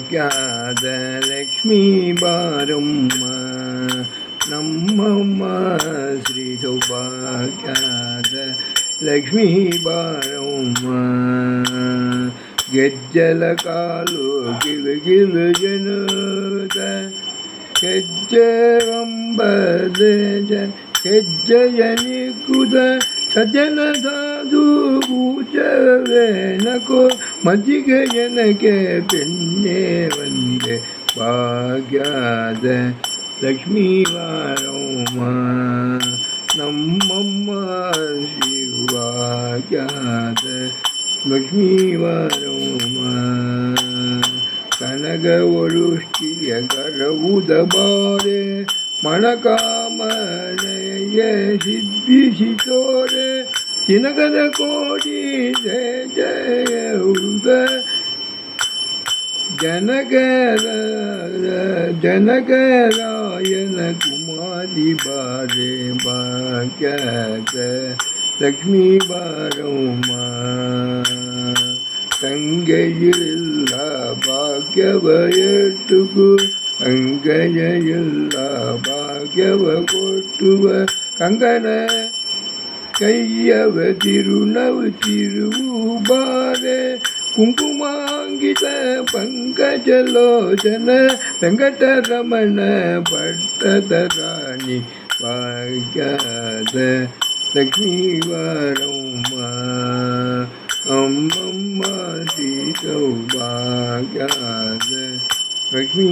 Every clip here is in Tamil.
ಭಾಗ್ಯದ ಲಕ್ಷ್ಮೀ ಬಾರಮ್ಮ ನಮ್ಮಮ್ಮ ಶ್ರೀ ಸೌಭಾಗ್ಯದ ಲಕ್ಷ್ಮೀ ಬಾರಮ್ಮ ಗೆಜ್ಜಲ ಕಾಲು ಗಿಲು ಗಿಲು ಜನದ ಹೆಜ್ಜೆ ಒಂಬದೆ ಹೆಜ್ಜೆಯನಿ ಕುದ ಸಜ್ಜನ ಸಾಧು ಪೂಜವೇನಕೋ ಮಜ್ಜಿಗೆ ಜನಕ್ಕೆ ಬೆಣ್ಣೆ ಒಂದೆ ಭಾಗ್ಯದ ಲಕ್ಷ್ಮೀ ವಾರಮ್ಮ ನಮ್ಮಮ್ಮ ಶಿವಾಗ್ಯದ ಲಕ್ಷ್ಮೀ ವಾರಮ್ಮ ಕನಗ ಒಳುಷ್ಟಿಯ ಕರವುದ ಬಾರೆ ಮಣಕಾಮನೆಯ ಸಿದ್ಧಿಸಿತೋರೆ தினகர கோடி ஜெய ஜெய உத. ஜனகர ஜனகராயன குமாரி பாரே பாக்கியத லக்ஷ்மி பாரம்மா தங்கையில்ல பாக்கியவையட்டுகு அங்கையில்ல பாக்கியவ கொட்டுவ. கங்கன ಕಂಗನ ಕೈಯವ ತಿರುನವು ತಿರುವು ಬಾರೆ ಕುಂಕುಮಾಂಗಿತ ಪಂಕಜಲೋಚನ ವೆಂಕಟರಮಣ ಪಟ್ಟದ ರಾಣಿ ಭಾಗ್ಯದ ಲಕ್ಷ್ಮೀ ವಾರಮ್ಮ ಅಮ್ಮಮ್ಮ ಶ್ರೀ ಸೌಭಾಗ್ಯದ ಲಕ್ಷ್ಮೀ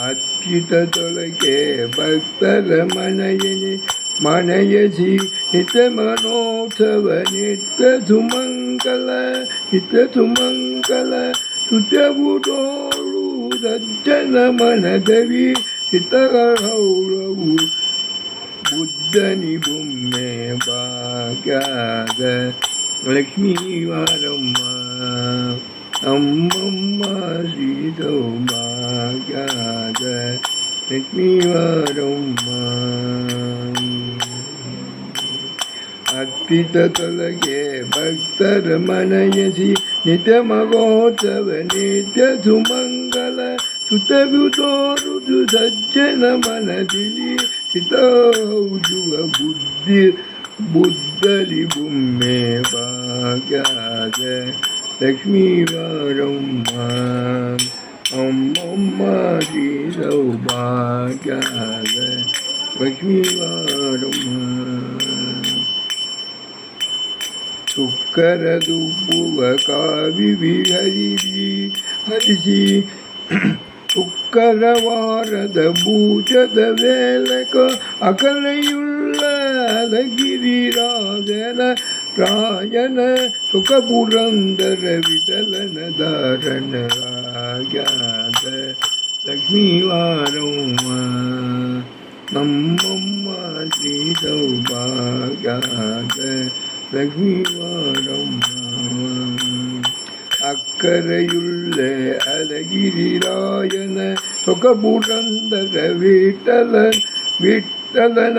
అచ్యుత తొలకే భక్త రమణయని మనయసి హిత మనోత్సవ నిత్య సుమంగళ హిత సుమంగళ శుద్ధవుడోడు సజ్జన మనదవి హితరౌరవు బుద్ధని బొమ్మె భాగ్యాద లక్ష్మీవారమ్మ ಲಕ್ಷ್ಮೀ ವಾರಮ್ಮ ಅಮ್ಮಮ್ಮ ಶ್ರೀ ಸೌಭಾಗ್ಯದ ಲಕ್ಷ್ಮೀ ವಾರಮ್ಮ ಅರ್ಪಿತ ತೊಲಗೆ ಭಕ್ತರ ಮನಯಸಿ ನಿತ್ಯ ಮಗೋತ್ಸವ ನಿತ್ಯ ಸುಮಂಗಲ ಸುತವು ತೋರುದು ಸಜ್ಜನ ಮನದಿಲಿ ಹಿತೌಜುವ ಬುದ್ಧಿ ಬುದ್ಧಲಿ ಬೊಮ್ಮೆ ಭಾಗ್ಯದ லக்ஷ்மி வரம்மா அம்மம்மாரி சௌபாகியாத லக்ஷ்மி வரம்மா சுக்கரதுப்புவ காவி விஹரிவி ஹரிசி சுக்கரவாரத பூஜத வேலக அகலையுள்ள அழகிரிராஜன ರಾಯನ ಸುಖ ಪುರಂದರ ವಿಠಲನ ಧಾರಣ ರಾಗ್ಯಾದ ಲಕ್ಷ್ಮೀ ವಾರಮ್ಮ ನಮ್ಮಮ್ಮ ಶ್ರೀ ಸೌಭಾಗ್ಯಾದ ಲಕ್ಷ್ಮೀ ವಾರಮ್ಮ ಅಕ್ಕರೆಯುಳ್ಳ ಅಲಗಿರಿರಾಯನ ಸುಖಪುರಂದರ ವಿಠಲ ವಿಠಲನ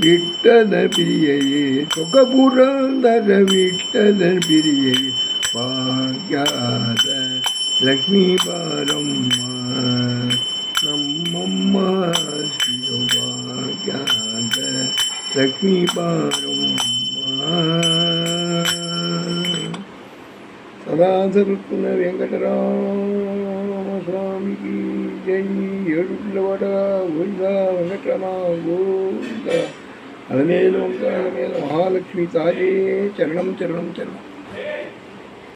விட்டதன் பிரியையே சுகபுரந்தர விட்டதன் பிரியை பாக்யாத லக்ஷ்மி பாரம்மா நம்மம்மா சிவபாக்யாத லக்ஷ்மி பாரம்மா சதாசருக்குன வெங்கடராம சுவாமிக்கு ஜெய் எழுவடா கோவிந்தா வெங்கடராமா கோவிந்தா అలమేలు మహాలక్ష్మి తాయే చరణం చరణం చరణం.